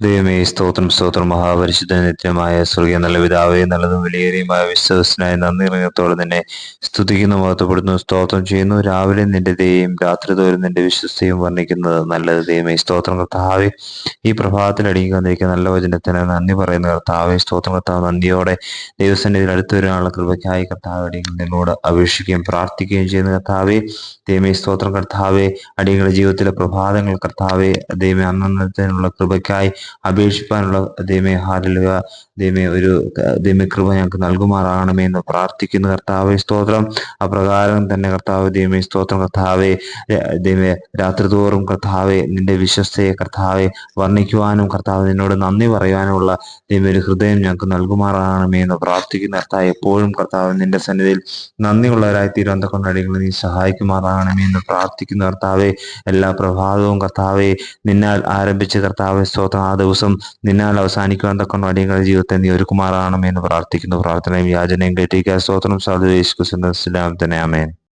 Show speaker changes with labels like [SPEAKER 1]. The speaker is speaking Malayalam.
[SPEAKER 1] ദൈവമേ സ്തോത്രം സ്തോത്രം മഹാപരിശുദ്ധ നിത്യമായ സ്വർഗീയ നല്ല പിതാവേ നല്ലതും വിലയേറിയുമായ വിശ്വസനായ നന്ദി ഇറങ്ങത്തോടെ നിന്നെ സ്തുതിക്കുന്നു മഹത്വപ്പെടുന്നു സ്തോത്രം ചെയ്യുന്നു. രാവിലെ നിന്റെ ദൈവം രാത്രി തോറും നിന്റെ വിശ്വസ്തയും വർണിക്കുന്നത് നല്ലത്. ദൈവമേ സ്തോത്രം കർത്താവെ ഈ പ്രഭാതത്തിൽ അടുങ്ങി വന്നിരിക്കുന്ന നല്ല വചനത്തിന് നന്ദി പറയുന്ന കർത്താവേ. സ്തോത്രം കർത്താവ് നന്ദിയോടെ ദൈവസന്നിധിയിൽ അടുത്തു വരാനുള്ള കൃപയ്ക്കായി കർത്താവ് അടിയങ്ങൾ നിന്നോട് അപേക്ഷിക്കുകയും പ്രാർത്ഥിക്കുകയും ചെയ്യുന്ന കർത്താവെ. ദൈവമേ സ്തോത്രം കർത്താവെ അടിയങ്ങളുടെ ജീവിതത്തിലെ പ്രഭാതങ്ങൾ കർത്താവെ ദൈവമേ അന്നത്തിനുള്ള കൃപയ്ക്കായി അപേക്ഷിപ്പാനുള്ള ദൈവമേ ഹാരലുക ദൈവമേ ഒരു ദൈവമേ ഞങ്ങൾക്ക് നൽകുമാറാകണമേ എന്ന് പ്രാർത്ഥിക്കുന്നു കർത്താവെ സ്തോത്രം. അപ്രകാരം തന്നെ കർത്താവ് ദൈവമേ സ്തോത്രം. കർത്താവെ ദൈവമേ രാത്രി തോറും കർത്താവെ നിന്റെ വിശ്വസ്തയെ കർത്താവെ വർണിക്കുവാനും കർത്താവ് നിന്നോട് നന്ദി പറയാനുമുള്ള ദൈവമേ ഒരു ഹൃദയം ഞങ്ങൾക്ക് നൽകുമാറാകണമേ എന്ന് പ്രാർത്ഥിക്കുന്ന കർത്താവ് എപ്പോഴും കർത്താവ് നിന്റെ സന്നിധിയിൽ നന്ദിയുള്ളവരായി കൊണ്ടടികൾ നീ സഹായിക്കുമാറാകണമേ എന്ന് പ്രാർത്ഥിക്കുന്ന കർത്താവെ എല്ലാ പ്രഭാതവും കർത്താവെ നിന്നാൽ ആരംഭിച്ച കർത്താവെ സ്തോത്രം. ദിവസം നിന്നാൽ അവസാനിക്കുവാൻ തക്ക അടിയങ്ങളുടെ ജീവിതത്തെ നീ ഒരുക്കുമാറാകണമെന്ന് പ്രാർത്ഥിക്കുന്നു. പ്രാർത്ഥനയും യാചനയും കേട്ടിരിക്കുക സ്തോത്രം സാധു യേശു തന്നെ ആമേൻ.